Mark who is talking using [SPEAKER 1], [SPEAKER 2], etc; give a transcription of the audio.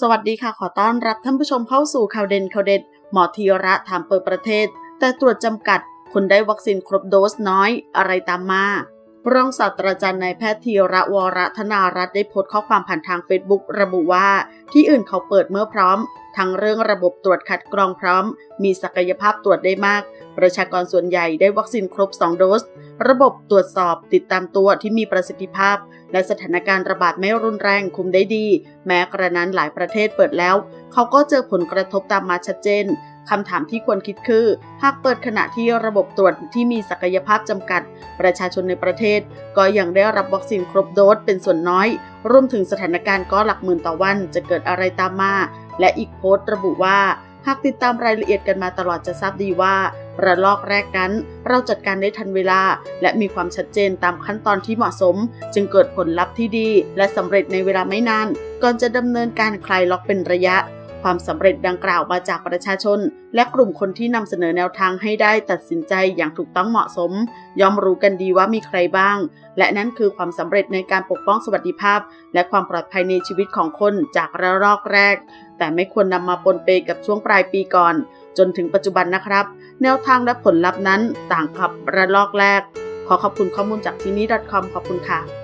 [SPEAKER 1] สวัสดีค่ะ ขอต้อนรับท่านผู้ชมเข้าสู่ข่าวเด่นข่าวเด็ด หมอธีระถามเปิดประเทศ แต่ตรวจจำกัด คนได้วัคซีนครบโดสน้อย อะไรตามมา รองศาสตราจารย์นายแพทย์ธีระวรธนารัตน์ได้โพสต์ข้อความผ่านทางเฟซบุ๊กระบุว่า ที่อื่นเขาเปิดเมื่อพร้อม ทั้งเรื่องระบบตรวจคัดกรองพร้อม มีศักยภาพตรวจได้มาก ประชากรส่วนใหญ่ได้วัคซีนครบ 2 โดส ระบบตรวจสอบติดตามตัวที่มีประสิทธิภาพ และสถานการณ์ระบาดไม่รุนแรงคุมได้ดี แม้กระนั้นหลายประเทศเปิดแล้ว เขาก็เจอผลกระทบตามมาชัดเจน คำถามที่ควรคิดคือ หากเปิดขณะที่ระบบตรวจที่มีศักยภาพจำกัด ประชาชนในประเทศ ก็ยังได้รับวัคซีนครบโดสเป็นส่วนน้อย รวมถึงสถานการณ์ก็หลักหมื่นต่อวัน จะเกิดอะไรตามมา และอีกโพสต์ระบุว่า หากติดตามรายละเอียดกันมาตลอดจะทราบดีว่าระลอกแรกนั้น เราจัดการได้ทันเวลา และมีความชัดเจนตามขั้นตอนที่เหมาะสม จึงเกิดผลลัพธ์ที่ดี และสำเร็จในเวลาไม่นาน ก่อนจะดำเนินการคลายล็อกเป็นระยะ ความสำเร็จดังกล่าวมาจากประชาชน และกลุ่มคนที่นำเสนอแนวทางให้ได้ตัดสินใจอย่างถูกต้องเหมาะสม ยอมรู้กันดีว่ามีใครบ้าง และนั่นคือความสำเร็จในการปกป้องสวัสดิภาพ และความปลอดภัยในชีวิตของคนจากระลอกแรก แต่ไม่ควรนำมาปนเปกับช่วงปลายปีก่อน จนถึงปัจจุบันนะครับ แนวทางและผลลัพธ์นั้นต่างกับระลอกแรก ขอขอบคุณข้อมูลจากที่นี้ .com ขอบคุณค่ะ